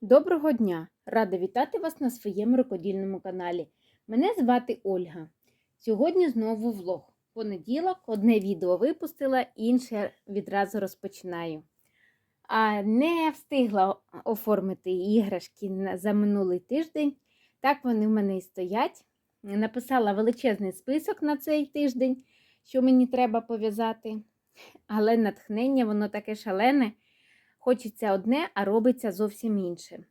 Доброго дня! Рада вітати вас на своєму рукодільному каналі. Мене звати Ольга. Сьогодні знову влог. Понеділок одне відео випустила, інше відразу розпочинаю. А не встигла оформити іграшки за минулий тиждень. Так вони в мене і стоять. Написала величезний список на цей тиждень, що мені треба пов'язати. Але натхнення, воно таке шалене. Хочеться одне, а робиться зовсім інше.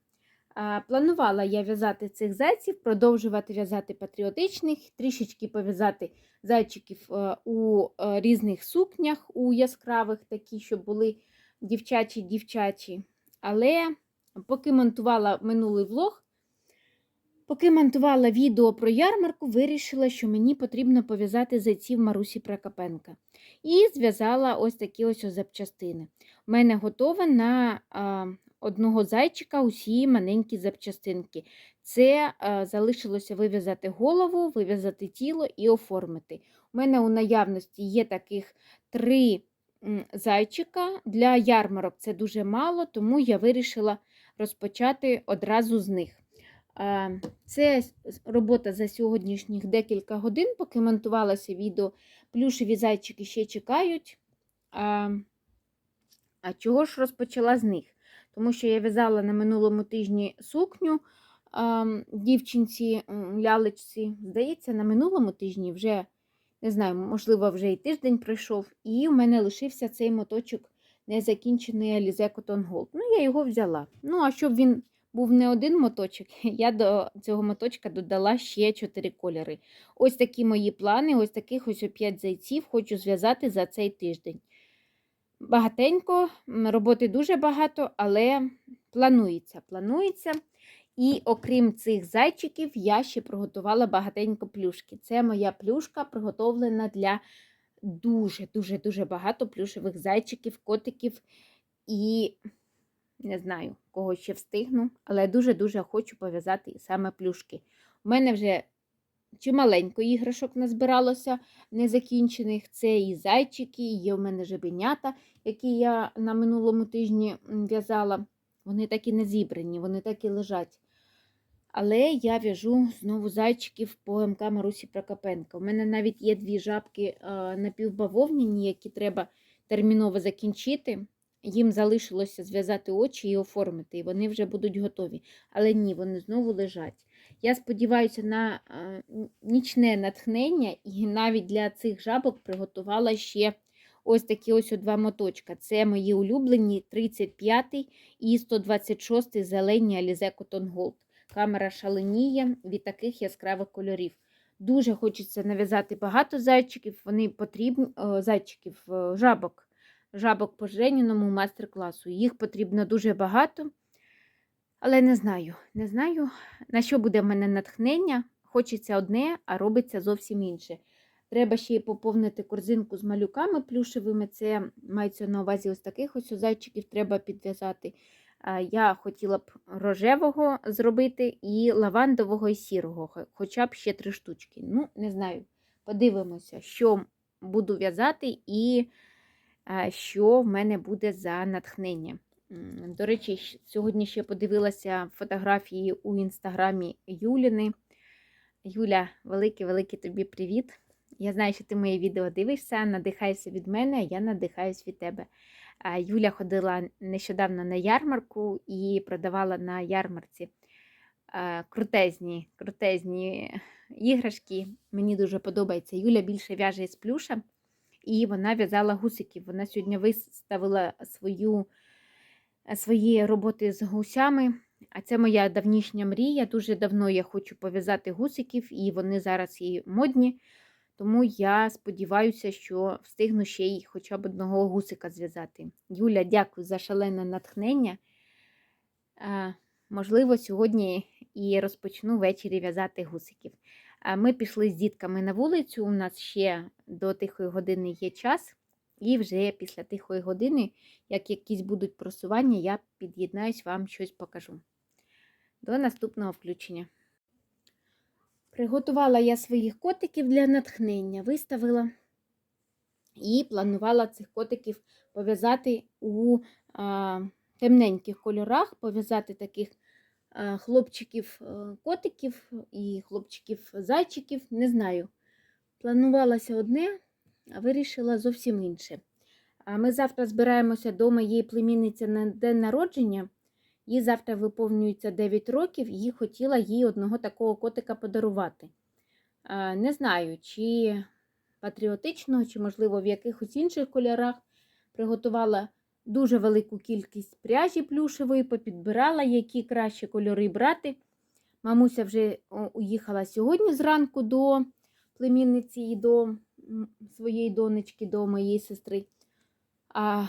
Планувала я в'язати цих зайців, продовжувати в'язати патріотичних, трішечки пов'язати зайчиків е, у е, різних сукнях, у яскравих, такі, щоб були дівчачі-дівчачі. Але поки монтувала минулий влог, поки монтувала відео про ярмарку, вирішила, що мені потрібно пов'язати зайців Марусі Прокопенка. І зв'язала ось такі ось запчастини. У мене готова на а, одного зайчика усі маленькі запчастинки. Це а, залишилося вив'язати голову, вив'язати тіло і оформити. У мене у наявності є таких три зайчика. Для ярмарок це дуже мало, тому я вирішила розпочати одразу з них. А, Це робота за сьогоднішніх декілька годин, поки монтувалося відео. Плюшеві зайчики ще чекають. А, а чого ж розпочала з них? Тому що я в'язала на минулому тижні сукню а, дівчинці лялечці. Здається, на минулому тижні вже, не знаю, можливо, вже і тиждень пройшов, і у мене лишився цей моточок незакінчений Alize Cotton. Ну, я його взяла. Ну, а щоб він був не один моточок, я до цього моточка додала ще 4 кольори. Ось такі мої плани, ось таких ось 5 зайців хочу зв'язати за цей тиждень. Багатенько, роботи дуже багато, але планується. планується. І окрім цих зайчиків, я ще приготувала багатенько плюшки. Це моя плюшка приготовлена для дуже-дуже дуже багато плюшевих зайчиків, котиків і не знаю, кого ще встигну, але дуже-дуже хочу пов'язати саме плюшки. У мене вже чималенько іграшок назбиралося незакінчених. Це і зайчики, і є у мене жебенята, які я на минулому тижні в'язала. Вони так і не зібрані, вони так і лежать. Але я в'яжу знову зайчиків по МК Марусі Прокопенка. У мене навіть є дві жабки е, напівбавовняні, які треба терміново закінчити. Їм залишилося зв'язати очі і оформити, і вони вже будуть готові. Але ні, вони знову лежать. Я сподіваюся на е, нічне натхнення, і навіть для цих жабок приготувала ще ось такі ось два моточка. Це мої улюблені 35 і 126 зелені Alize Cotton Gold. Камера шаленіє від таких яскравих кольорів. Дуже хочеться нав'язати багато зайчиків. Вони потрібні о, зайчиків, о, жабок, жабок по Женіному майстер-класу. Їх потрібно дуже багато. Але не знаю, не знаю, на що буде в мене натхнення. Хочеться одне, а робиться зовсім інше. Треба ще й поповнити корзинку з малюками плюшевими. Це мається на увазі ось таких ось зайчиків треба підв'язати. Я хотіла б рожевого зробити і лавандового і сірого, хоча б ще три штучки. Ну, не знаю. Подивимося, що буду в'язати і що в мене буде за натхнення. До речі, сьогодні ще подивилася фотографії у інстаграмі Юліни. Юля, великий-великий тобі привіт. Я знаю, що ти моє відео дивишся, надихаєшся від мене, а я надихаюсь від тебе. Юля ходила нещодавно на ярмарку і продавала на ярмарці крутезні, крутезні іграшки. Мені дуже подобається. Юля більше в'яже із плюша, і вона в'язала гусиків. Вона сьогодні виставила свою, свої роботи з гусями. А це моя давнішня мрія. Дуже давно я хочу пов'язати гусиків, і вони зараз і модні. Тому я сподіваюся, що встигну ще й хоча б одного гусика зв'язати. Юля, дякую за шалене натхнення. Е, Можливо, сьогодні і розпочну ввечері в'язати гусиків. Е, Ми пішли з дітками на вулицю. У нас ще до тихої години є час. І вже після тихої години, як якісь будуть просування, я під'єднаюсь, вам щось покажу. До наступного включення. Приготувала я своїх котиків для натхнення, виставила і планувала цих котиків пов'язати у а, темненьких кольорах, пов'язати таких хлопчиків-котиків і хлопчиків-зайчиків. Не знаю. Планувалося одне, а вирішила зовсім інше. Ми завтра збираємося до моєї племінниці на день народження. Їй завтра виповнюється 9 років, і хотіла їй одного такого котика подарувати. Не знаю, чи патріотичного, чи, можливо, в якихось інших кольорах. Приготувала дуже велику кількість пряжі плюшевої, попідбирала, які кращі кольори брати. Мамуся вже уїхала сьогодні зранку до племінниці і до своєї донечки, до моєї сестри. А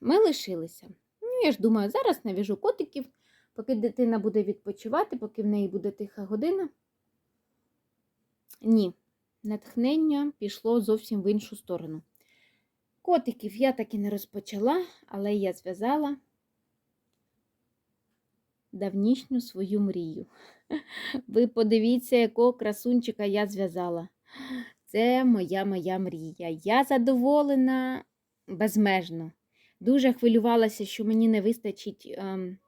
ми лишилися. Ну, я ж думаю, зараз нав'яжу котиків, поки дитина буде відпочивати, поки в неї буде тиха година. Ні, натхнення пішло зовсім в іншу сторону. Котиків я так і не розпочала, але я зв'язала давнішню свою мрію. Ви подивіться, якого красунчика я зв'язала. Це моя моя мрія. Я задоволена безмежно. Дуже хвилювалася, що мені не вистачить ем,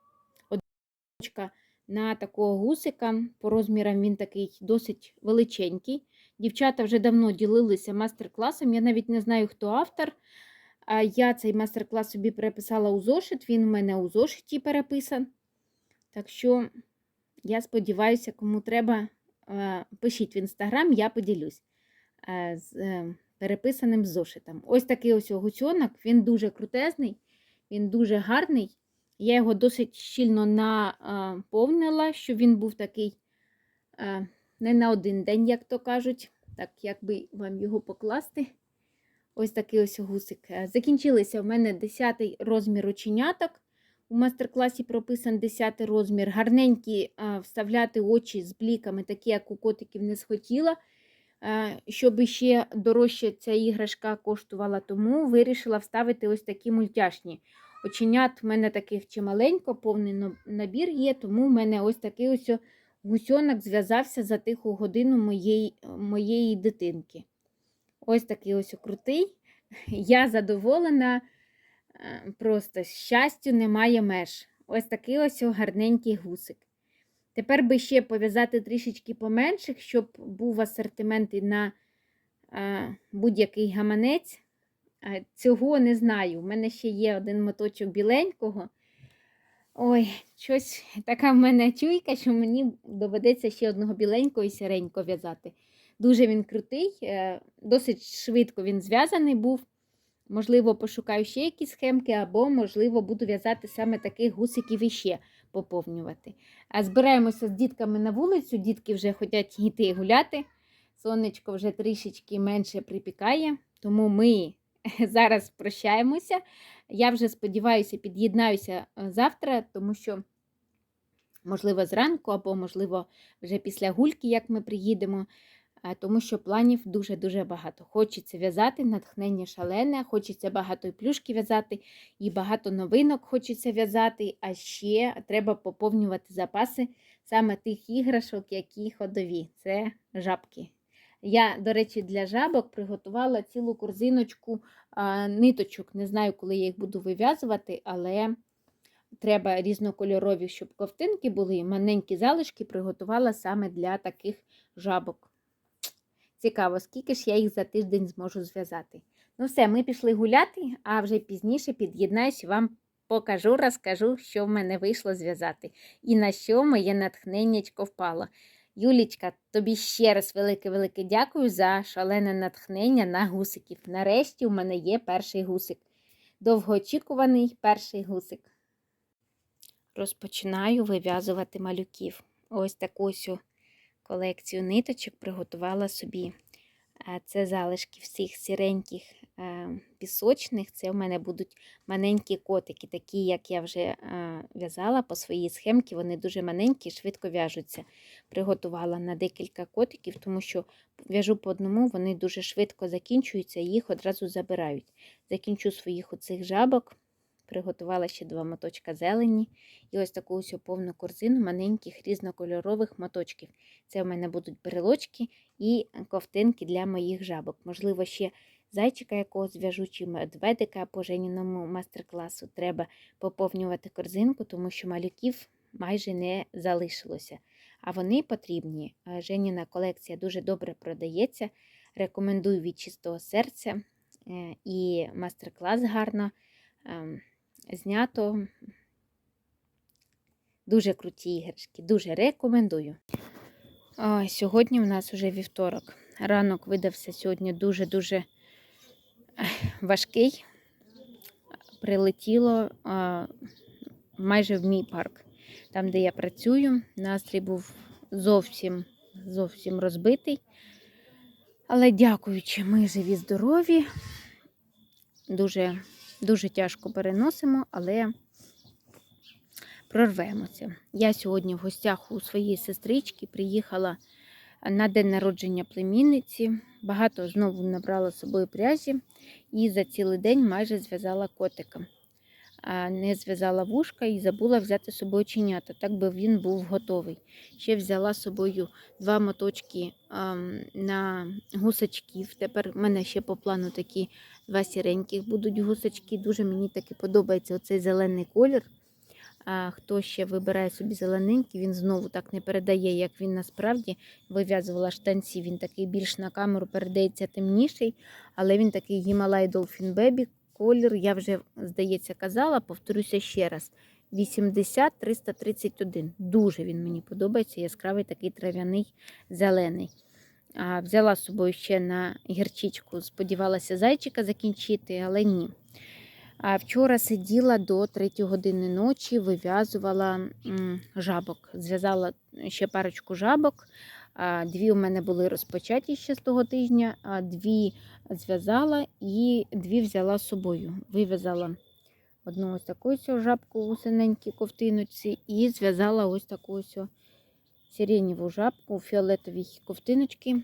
одиночка на такого гусика. По розмірам він такий досить величенький. Дівчата вже давно ділилися мастер-класом. Я навіть не знаю, хто автор. Я цей мастер-клас собі переписала у зошит, він у мене у зошиті переписан. Так що, я сподіваюся, кому треба, пишіть в інстаграм, я поділюсь з е, переписаним зошитом. Ось такий ось гусьонок, він дуже крутезний, він дуже гарний. Я його досить щільно наповнила, щоб він був такий не на один день, як то кажуть. Так, як би вам його покласти. Ось такий ось гусик. Е, Закінчилися в мене 10 розмір оченяток. У мастер-класі прописан 10 розмір. Гарненькі вставляти очі з бліками, такі, як у котиків не схотіла. Е, Щоб ще дорожче ця іграшка коштувала, тому вирішила вставити ось такі мультяшні. Оченят в мене таких чималенько, повний набір є, тому в мене ось такий ось гусьонок зв'язався за тиху годину моєї, моєї дитинки. Ось такий ось крутий. Я задоволена. Е, Просто щастю немає меж. Ось такий ось гарненький гусик. Тепер би ще пов'язати трішечки поменших, щоб був асортимент і на е, будь-який гаманець. Е, Цього не знаю. У мене ще є один моточок біленького. Ой, щось така в мене чуйка, що мені доведеться ще одного біленького і сіренького в'язати. Дуже він крутий, е, досить швидко він зв'язаний був. Можливо, пошукаю ще якісь схемки, або, можливо, буду в'язати саме таких гусиків іще поповнювати. А збираємося з дітками на вулицю, дітки вже хочуть йти гуляти. Сонечко вже трішечки менше припікає, тому ми зараз прощаємося. Я вже сподіваюся, під'єднаюся е, завтра, тому що, можливо, зранку, або, можливо, вже після гульки, як ми приїдемо тому що планів дуже-дуже багато. Хочеться в'язати, натхнення шалене, хочеться багато плюшки в'язати, і багато новинок хочеться в'язати, а ще треба поповнювати запаси саме тих іграшок, які ходові. Це жабки. Я, до речі, для жабок приготувала цілу корзиночку а, ниточок. Не знаю, коли я їх буду вив'язувати, але треба різнокольорові, щоб ковтинки були. Маленькі залишки приготувала саме для таких жабок. Цікаво, скільки ж я їх за тиждень зможу зв'язати. Ну все, ми пішли гуляти, а вже пізніше під'єднаюсь вам покажу, розкажу, що в мене вийшло зв'язати. І на що моє натхненнячко впало. Юлічка, тобі ще раз велике-велике дякую за шалене натхнення на гусиків. Нарешті у мене є перший гусик. Довгоочікуваний перший гусик. Розпочинаю вив'язувати малюків. Ось таку колекцію ниточок приготувала собі. Це залишки всіх сіреньких е, пісочних. Це в мене будуть маленькі котики, такі, як я вже е, в'язала по своїй схемці. Вони дуже маленькі, швидко в'яжуться. Приготувала на декілька котиків, тому що в'яжу по одному, вони дуже швидко закінчуються їх одразу забирають. Закінчу своїх оцих жабок. Приготувала ще два моточка зелені і ось таку ось повну корзину маленьких різнокольорових моточків. Це в мене будуть брелочки і ковтинки для моїх жабок. Можливо, ще зайчика якогось зв'яжу, чи медведика по Женіному майстер-класу. Треба поповнювати корзинку, тому що малюків майже не залишилося. А вони потрібні. Е, Женіна колекція дуже добре продається. Рекомендую від чистого серця. Е, І майстер-клас гарно ем, знято. Дуже круті іграшки, дуже рекомендую. А, сьогодні у нас уже вівторок. Ранок видався сьогодні дуже-дуже важкий. Прилетіло а, майже в мій парк, там, де я працюю. Настрій був зовсім, зовсім розбитий. Але дякуючи, ми живі, здорові. Дуже, дуже тяжко переносимо, але прорвемося. Я сьогодні в гостях у своєї сестрички приїхала на день народження племінниці. Багато знову набрала з собою пряжі і за цілий день майже зв'язала котика. Не зв'язала вушка і забула взяти з собою чинята, так би він був готовий. Ще взяла з собою два моточки на гусачків. Тепер в мене ще по плану такі два сіреньких будуть гусачки. Дуже мені таки подобається оцей зелений колір. Хто ще вибирає собі зелененький, він знову так не передає, як він насправді вив'язувала штанці. Він такий більш на камеру передається темніший, але він такий Гімалай Dolphin Baby. Колір, я вже, здається, казала, повторюся ще раз. 80-331. Дуже він мені подобається. Яскравий такий трав'яний зелений. А, взяла з собою ще на гірчичку, сподівалася зайчика закінчити, але ні. А вчора сиділа до 3 години ночі, вив'язувала жабок. Зв'язала ще парочку жабок. Дві у мене були розпочаті ще з того тижня, а дві зв'язала і дві взяла з собою. Вив'язала одну ось таку ось жабку у синенькій ковтиночці і зв'язала ось таку ось сиренєву жабку у фіолетовій ковтиночці.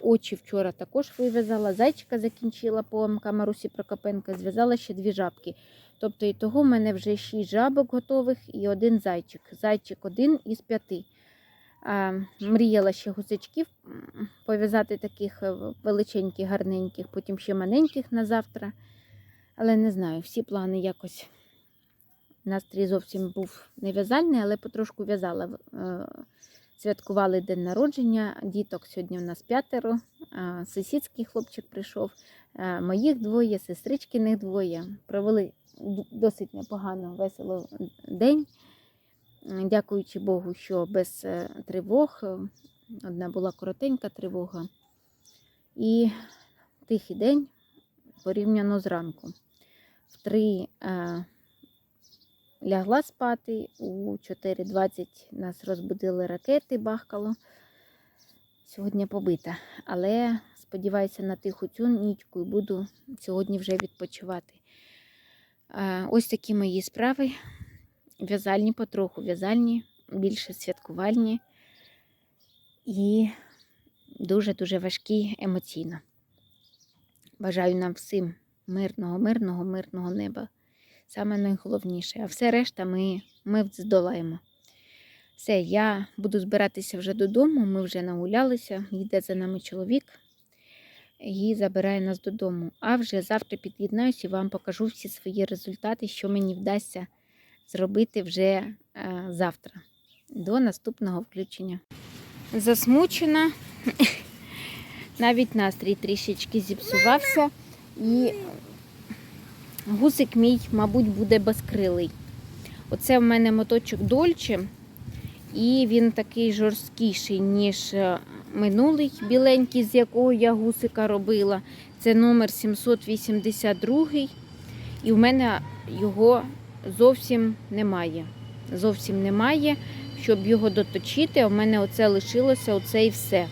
Очі вчора також вив'язала. Зайчика закінчила по Марусі Прокопенка, зв'язала ще дві жабки. Тобто і того в мене вже шість жабок готових і один зайчик. Зайчик один із п'яти. А, Мріяла ще гусачків пов'язати таких е, величеньких, гарненьких, потім ще маленьких на завтра. Але не знаю, всі плани якось. Настрій зовсім був не в'язальний, але потрошку в'язала. Е, Святкували день народження. Діток сьогодні у нас п'ятеро. Сусідський хлопчик прийшов. Моїх двоє, сестричкиних двоє. Провели досить непогано, весело день. Дякуючи Богу, що без е, тривог. Е, Одна була коротенька тривога. І тихий день порівняно зранку. В три е, лягла спати, у 4.20 нас розбудили ракети, бахкало. Сьогодні побита. Але сподіваюся на тиху цю нічку і буду сьогодні вже відпочивати. Ось такі мої справи. В'язальні потроху, в'язальні, більше святкувальні і дуже-дуже важкі емоційно. Бажаю нам всім мирного, мирного, мирного неба. Саме найголовніше. А все решта ми, ми здолаємо. Все, я буду збиратися вже додому. Ми вже нагулялися. Йде за нами чоловік і забирає нас додому. А вже завтра під'єднаюся і вам покажу всі свої результати, що мені вдасться зробити вже е, завтра. До наступного включення. Засмучена. Навіть настрій трішечки зіпсувався. І гусик мій, мабуть, буде безкрилий. Оце в мене моточок Дольче, і він такий жорсткіший, ніж е, минулий біленький, з якого я гусика робила. Це номер 782. І в мене його зовсім немає. Зовсім немає. Щоб його доточити, в мене оце лишилося, оце і все.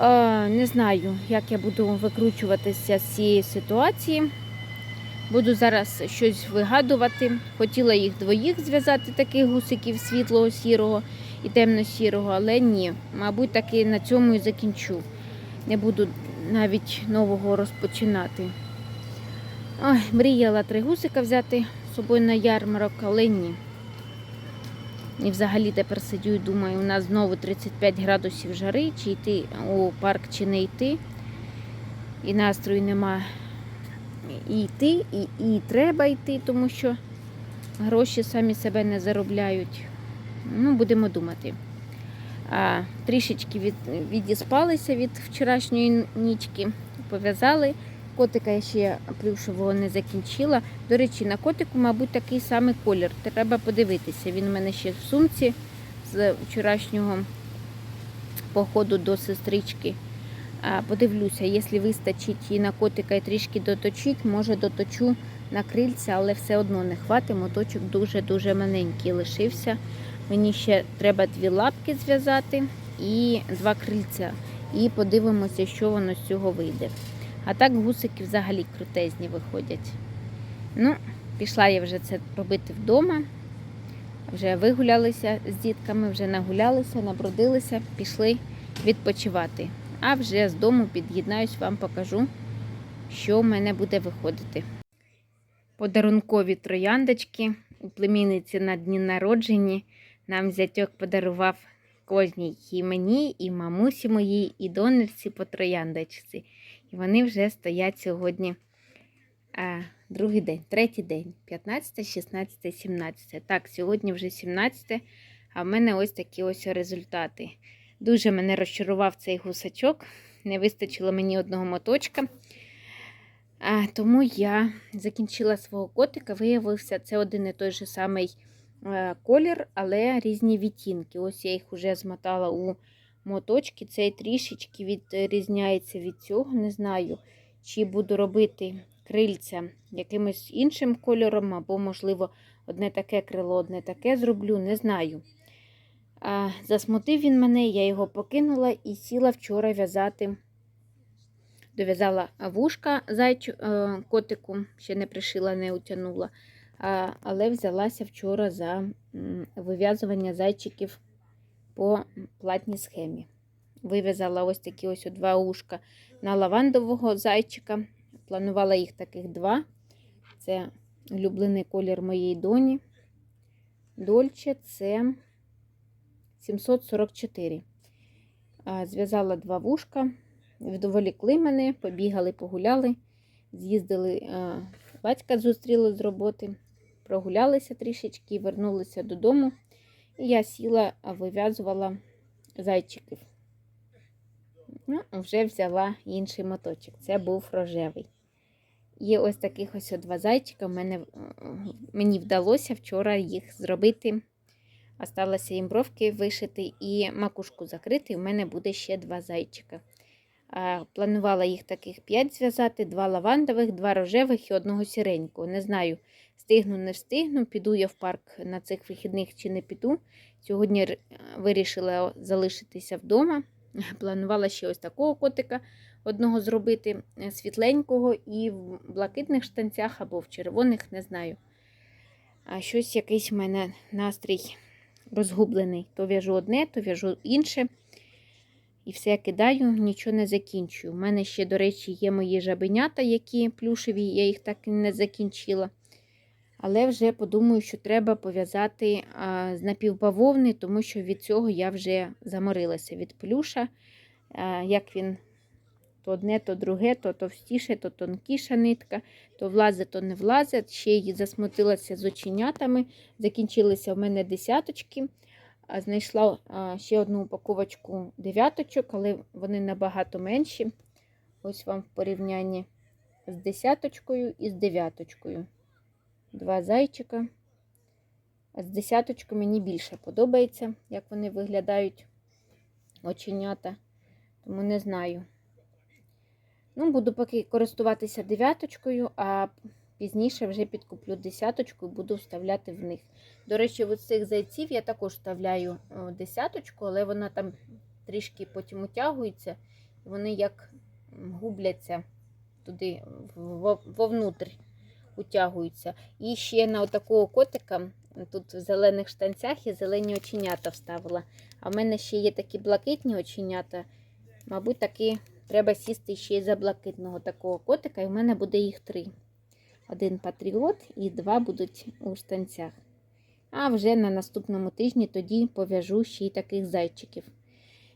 Е, не знаю, як я буду викручуватися з цієї ситуації. Буду зараз щось вигадувати. Хотіла їх двоїх зв'язати, таких гусиків світлого сірого і темно-сірого, але ні. Мабуть, таки на цьому і закінчу. Не буду навіть нового розпочинати. Ой, мріяла три гусика взяти з собою на ярмарок, але ні. І взагалі тепер сидю і думаю, у нас знову 35 градусів жари, чи йти у парк, чи не йти. і настрою нема і йти, і, і треба йти, тому що гроші самі себе не заробляють. Ну, будемо думати. А, трішечки від, відіспалися від вчорашньої нічки, пов'язали. Котика я ще плюшевого не закінчила. До речі, на котику, мабуть, такий самий колір. Треба подивитися. Він у мене ще в сумці з вчорашнього походу до сестрички. Подивлюся, якщо вистачить і на котика і трішки доточить, може доточу на крильця, але все одно не хватить. Моточок дуже-дуже маленький лишився. Мені ще треба дві лапки зв'язати і два крильця. І подивимося, що воно з цього вийде. А так гусики взагалі крутезні виходять. Ну, пішла я вже це робити вдома. Вже вигулялися з дітками, вже нагулялися, набродилися, пішли відпочивати. А вже з дому під'єднаюсь, вам покажу, що в мене буде виходити. Подарункові трояндочки у племінниці на дні народжені. Нам зятьок подарував кожній і мені, і мамусі моїй, і донечці по трояндочці. І вони вже стоять сьогодні а, другий день, третій день, 15, 16, 17. Так, сьогодні вже 17, а в мене ось такі ось результати. Дуже мене розчарував цей гусачок. Не вистачило мені одного моточка. А, тому я закінчила свого котика. Виявився, це один і той же самий е, колір, але різні відтінки. Ось я їх вже змотала у моточки. Цей трішечки відрізняється від цього. Не знаю, чи буду робити крильця якимось іншим кольором, або, можливо, одне таке крило, одне таке зроблю, не знаю. А, Засмутив він мене, я його покинула і сіла вчора в'язати. Дов'язала вушка зайчу, е, котику, ще не пришила, не утягнула. Але взялася вчора за вив'язування зайчиків по платній схемі. Вив'язала ось такі ось два ушка на лавандового зайчика. Планувала їх таких два. Це улюблений колір моєї доні. Дольче це 744. Зв'язала два вушка, вдоволікли мене, побігали, погуляли, з'їздили, батька зустріли з роботи, прогулялися трішечки, вернулися додому. Я сіла, вив'язувала зайчиків. Ну, вже взяла інший моточок. Це був рожевий. Є ось таких ось два зайчика. Мене, мені вдалося вчора їх зробити. Осталося їм бровки вишити і макушку закрити. У мене буде ще два зайчика. Планувала їх таких 5 зв'язати, два лавандових, два рожевих і одного сіренького. Не знаю, встигну, не встигну. Піду я в парк на цих вихідних чи не піду. Сьогодні вирішила залишитися вдома. Планувала ще ось такого котика одного зробити е, світленького і в блакитних штанцях або в червоних, не знаю. А щось якийсь в мене настрій розгублений. То в'яжу одне, то в'яжу інше. І все кидаю, нічого не закінчую. У мене ще, до речі, є мої жабенята, які плюшеві, я їх так і не закінчила. Але вже подумаю, що треба пов'язати з напівбавовни, тому що від цього я вже заморилася від плюша. Як він то одне, то друге, то товстіше, то тонкіша нитка, то влазить, то не влазить. Ще й засмутилася з оченятами. Закінчилися в мене десяточки. Знайшла ще одну упаковочку дев'яточок, але вони набагато менші. Ось вам в порівнянні з десяточкою і з дев'яточкою. Два зайчика. А з десяточкою мені більше подобається, як вони виглядають оченята. Тому не знаю. Ну, буду поки користуватися дев'яточкою, а пізніше вже підкуплю десяточку і буду вставляти в них. До речі, от цих зайців я також вставляю десяточку, але вона там трішки потім утягується, і вони як губляться туди вовнутрь утягуються. І ще на отакого котика, тут в зелених штанцях я зелені оченята вставила. А в мене ще є такі блакитні оченята. Мабуть, таки треба сісти ще й за блакитного такого котика, і в мене буде їх три. Один патріот і два будуть у штанцях. А вже на наступному тижні тоді пов'яжу ще й таких зайчиків.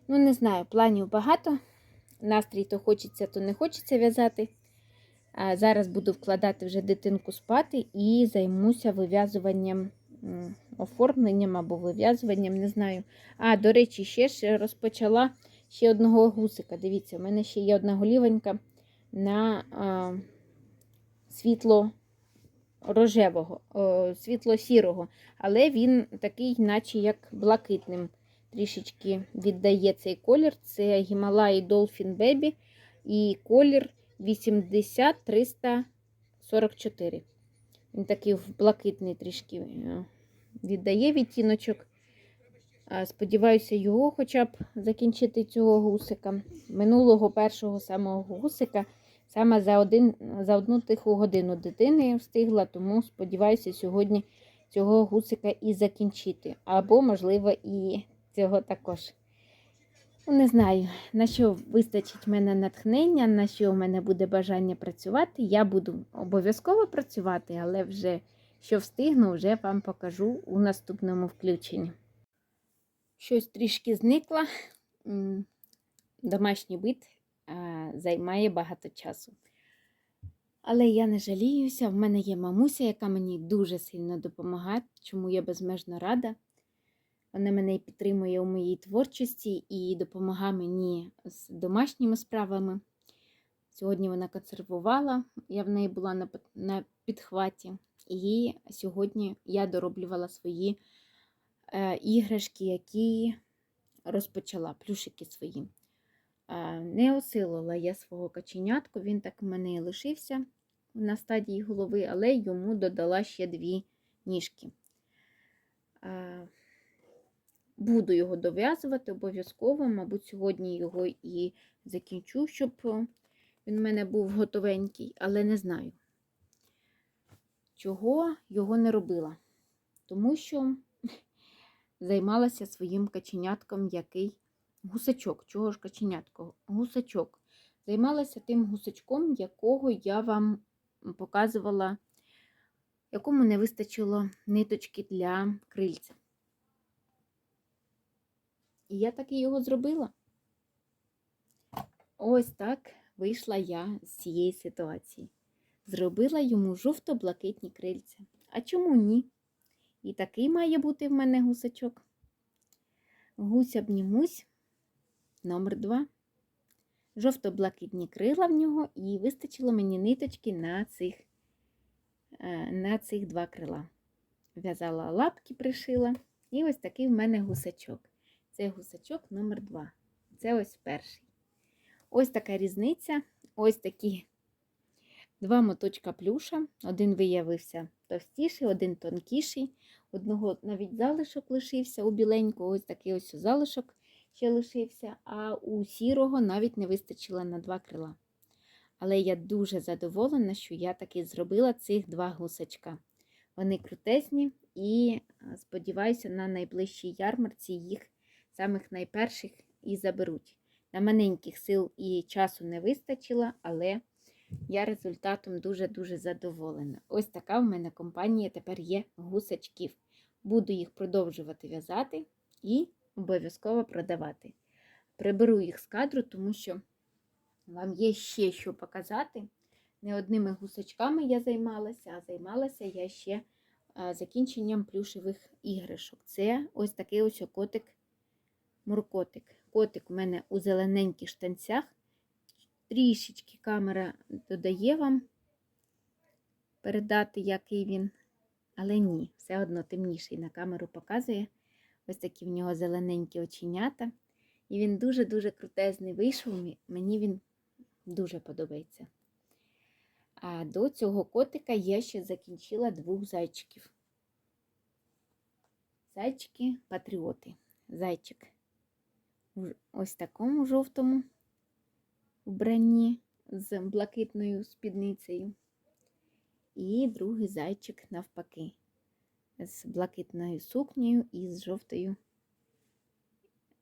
Ну, не знаю, планів багато, настрій то хочеться, то не хочеться в'язати. Зараз буду вкладати вже дитинку спати і займуся вив'язуванням, оформленням або вив'язуванням, не знаю. А, до речі, ще ж розпочала ще одного гусика. Дивіться, у мене ще є одна голівонька на а, світло рожевого, о, світло-сірого, але він такий, наче як блакитним. Трішечки віддає цей колір. Це Himalaya Dolphin Baby і колір 80344. Він такий в блакитний трішки е, віддає відтіночок. Сподіваюся, його хоча б закінчити цього гусика. Минулого першого самого гусика саме за, один, за одну тиху годину дитини встигла, тому сподіваюся, сьогодні цього гусика і закінчити. Або, можливо, і цього також. Не знаю, на що вистачить мене натхнення, на що в мене буде бажання працювати. Я буду обов'язково працювати, але вже що встигну, вже вам покажу у наступному включенні. Щось трішки зникла. М, Домашній бит займає багато часу. Але я не жаліюся, в мене є мамуся, яка мені дуже сильно допомагає, чому я безмежно рада. Вона мене підтримує у моїй творчості і допомагає мені з домашніми справами. Сьогодні вона консервувала, я в неї була на, підхваті. І сьогодні я дороблювала свої е, іграшки, які розпочала, плюшики свої. Е, не осилила я свого каченятку, він так у мене і лишився на стадії голови, але йому додала ще дві ніжки. Буду його дов'язувати обов'язково, мабуть, сьогодні його і закінчу, щоб е, він в мене був готовенький, але не знаю, чого його не робила. Тому що займалася своїм каченятком, який гусачок. Чого ж каченятко? Гусачок. Займалася тим гусачком, якого я вам показувала, якому не вистачило ниточки для крильця. І я таки його зробила. Ось так вийшла я з цієї ситуації. Зробила йому жовто-блакитні крильця. А чому ні? І такий має бути в мене гусачок. Гусь обнімусь номер 2 Жовто-блакитні крила в нього, і вистачило мені ниточки на цих, е, на цих два крила. В'язала лапки, пришила. І ось такий в мене гусачок. Це гусачок номер 2 Це ось перший. Ось така різниця. Ось такі два моточка плюша. Один виявився товстіший, один тонкіший. Одного навіть залишок лишився у біленького, ось такий ось залишок ще лишився, а у сірого навіть не вистачило на два крила. Але я дуже задоволена, що я таки зробила цих два гусачка. Вони крутезні і сподіваюся, на найближчій ярмарці їх самих найперших і заберуть. На маленьких сил і часу не вистачило, але я результатом дуже-дуже задоволена. Ось така в мене компанія тепер є гусачків. Буду їх продовжувати в'язати і обов'язково продавати. Приберу їх з кадру, тому що вам є ще що показати. Не одними гусачками я займалася, а займалася я ще закінченням плюшевих іграшок. Це ось такий ось котик муркотик. Котик у мене у зелененьких штанцях. Трішечки камера додає вам передати, який він. Але ні, все одно темніший на камеру показує. Ось такі в нього зелененькі оченята. І він дуже-дуже крутезний вийшов. Мені він дуже подобається. А до цього котика я ще закінчила двох зайчиків. Зайчики-патріоти. Зайчик в ось такому жовтому вбранні з блакитною спідницею. І другий зайчик навпаки, з блакитною сукнею і з жовтою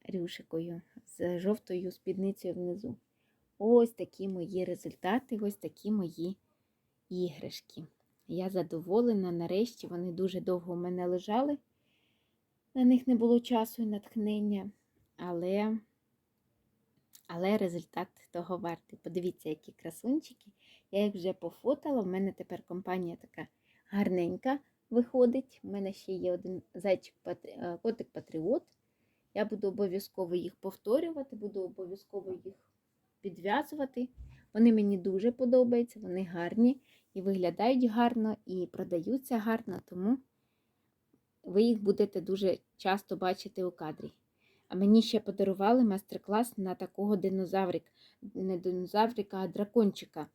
рюшикою, з жовтою спідницею внизу. Ось такі мої результати, ось такі мої іграшки. Я задоволена, нарешті вони дуже довго у мене лежали, на них не було часу і натхнення, але але результат того вартий. Подивіться, які красунчики. Я їх вже пофотала. У мене тепер компанія така гарненька виходить. У мене ще є один зайчик е, котик Патріот. Я буду обов'язково їх повторювати, буду обов'язково їх підв'язувати. Вони мені дуже подобаються, вони гарні і виглядають гарно, і продаються гарно, тому ви їх будете дуже часто бачити у кадрі. Мені ще подарували майстер-клас на такого динозаврика, не динозаврика, а дракончика.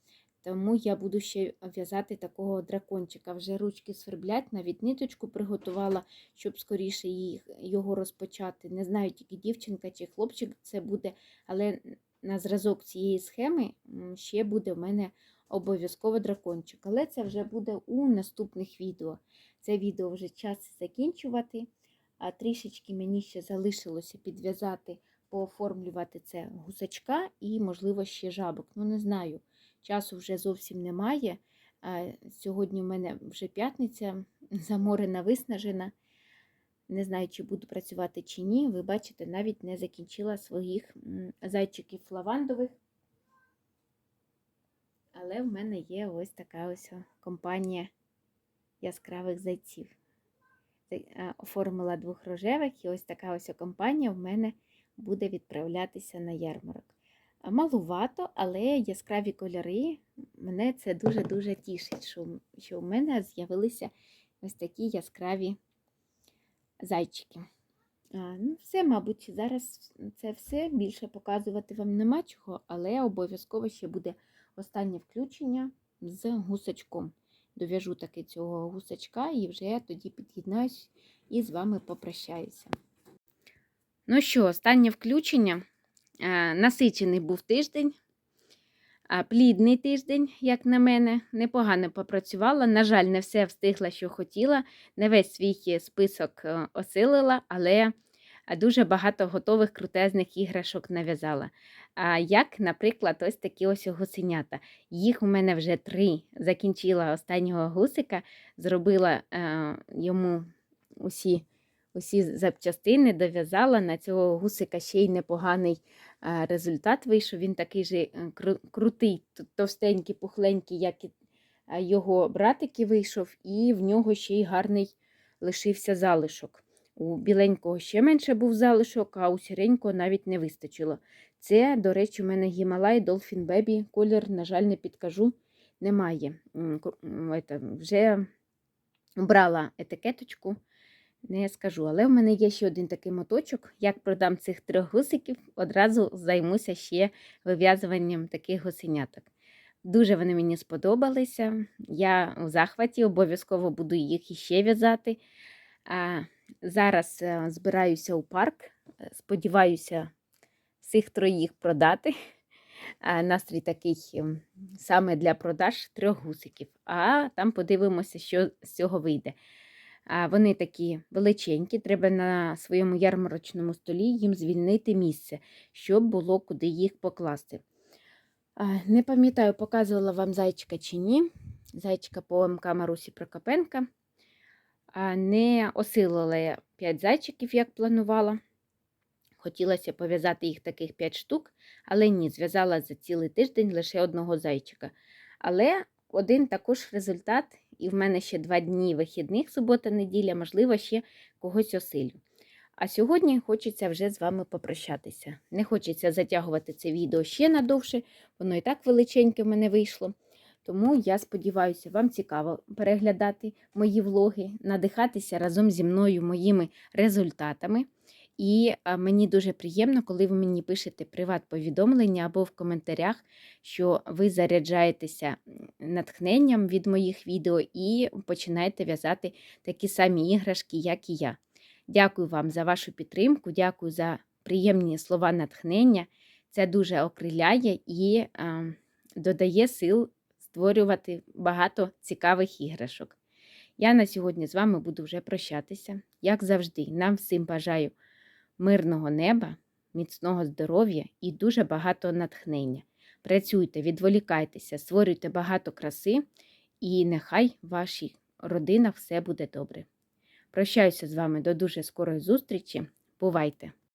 Тому я буду ще в'язати такого дракончика. Вже ручки сверблять, навіть ниточку приготувала, щоб скоріше їх, його розпочати. Не знаю, тільки дівчинка чи хлопчик це буде, але на зразок цієї схеми ще буде в мене обов'язково дракончик. Але це вже буде у наступних відео. Це відео вже час закінчувати. А трішечки мені ще залишилося підв'язати, пооформлювати це гусачка і, можливо, ще жабок. Ну, не знаю. Часу вже зовсім немає. Сьогодні в мене вже п'ятниця, заморена, виснажена. Не знаю, чи буду працювати чи ні. Ви бачите, навіть не закінчила своїх зайчиків лавандових. Але в мене є ось така ось компанія яскравих зайців. Е, Оформила двох рожевих, і ось така ось компанія в мене буде відправлятися на ярмарок. Малувато, але яскраві кольори. Мене це дуже-дуже тішить, що, в мене з'явилися ось такі яскраві зайчики. А, ну, все, мабуть, зараз це все. Більше показувати вам нема чого, але обов'язково ще буде останнє включення з гусачком. Дов'яжу таки цього гусачка і вже тоді під'єднаюсь і з вами попрощаюся. Ну що, останнє включення. Е, Насичений був тиждень, плідний тиждень, як на мене, непогано попрацювала. На жаль, не все встигла, що хотіла. Не весь свій список е, осилила, але дуже багато готових крутезних іграшок нав'язала. Як, наприклад, ось такі ось гусенята. Їх у мене вже три. Закінчила останнього гусика, зробила е, йому усі. Усі запчастини дов'язала на цього гусика ще й непоганий е, результат вийшов. Він такий же е, кру- крутий, товстенький, пухленький, як і е, його братики вийшов, і в нього ще й гарний лишився залишок. У біленького ще менше був залишок, а у сіренького навіть не вистачило. Це, до речі, у мене Гімалай Dolphin Baby. Колір, на жаль, не підкажу, немає. Вже брала етикеточку не скажу. Але в мене є ще один такий моточок. Як продам цих трьох гусиків, одразу займуся ще вив'язуванням таких гусеняток. Дуже вони мені сподобалися. Я у захваті, обов'язково буду їх іще в'язати. Зараз е, збираюся у парк. Е, Сподіваюся, всіх троїх продати. Настрій такий саме для продаж трьох гусиків. А там подивимося, що з цього вийде. Вони такі величенькі, треба на своєму ярмарочному столі їм звільнити місце, щоб було куди їх покласти. Не пам'ятаю, показувала вам зайчика чи ні. Зайчика по МК Марусі Прокопенка. Не осилила я 5 зайчиків, як планувала. Хотілося пов'язати їх таких 5 штук, але ні, зв'язала за цілий тиждень лише одного зайчика. Але один також результат, і в мене ще два дні вихідних, субота, неділя, можливо, ще когось осилю. А сьогодні хочеться вже з вами попрощатися. Не хочеться затягувати це відео ще надовше, воно і так величеньке в мене вийшло. Тому я сподіваюся, вам цікаво переглядати мої влоги, надихатися разом зі мною моїми результатами. І мені дуже приємно, коли ви мені пишете приват-повідомлення або в коментарях, що ви заряджаєтеся натхненням від моїх відео і починаєте в'язати такі самі іграшки, як і я. Дякую вам за вашу підтримку, дякую за приємні слова натхнення. Це дуже окриляє і а, додає сил створювати багато цікавих іграшок. Я на сьогодні з вами буду вже прощатися. Як завжди, нам всім бажаю мирного неба, міцного здоров'я і дуже багато натхнення. Працюйте, відволікайтеся, створюйте багато краси, і нехай в вашій родинах все буде добре. Прощаюся з вами до дуже скорої зустрічі. Бувайте!